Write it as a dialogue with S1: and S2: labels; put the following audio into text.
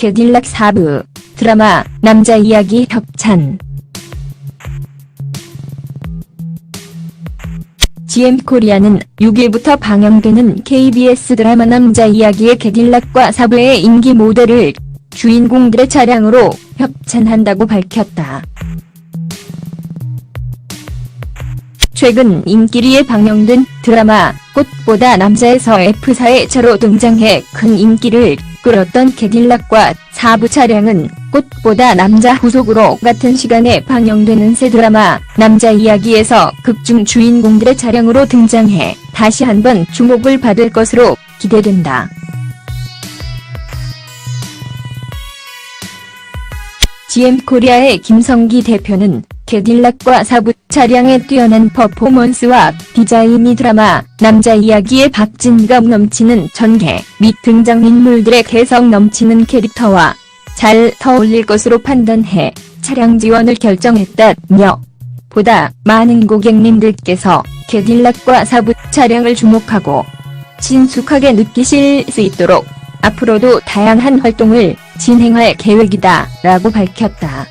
S1: 캐딜락 4부 드라마 남자 이야기 협찬 GM코리아는 6일부터 방영되는 KBS 드라마 남자 이야기의 캐딜락과 4부의 인기 모델을 주인공들의 차량으로 협찬한다고 밝혔다. 최근 인기리에 방영된 드라마 꽃보다 남자에서 F사의 차로 등장해 큰 인기를 끌었던 캐딜락과 4부 차량은 꽃보다 남자 후속으로 같은 시간에 방영되는 새 드라마 남자 이야기에서 극중 주인공들의 차량으로 등장해 다시 한번 주목을 받을 것으로 기대된다. GM코리아의 김성기 대표는 캐딜락과 사부 차량의 뛰어난 퍼포먼스와 디자인이 드라마 남자 이야기의 박진감 넘치는 전개 및 등장인물들의 개성 넘치는 캐릭터와 잘 어울릴 것으로 판단해 차량 지원을 결정했다며 보다 많은 고객님들께서 캐딜락과 사부 차량을 주목하고 친숙하게 느끼실 수 있도록 앞으로도 다양한 활동을 진행할 계획이다 라고 밝혔다.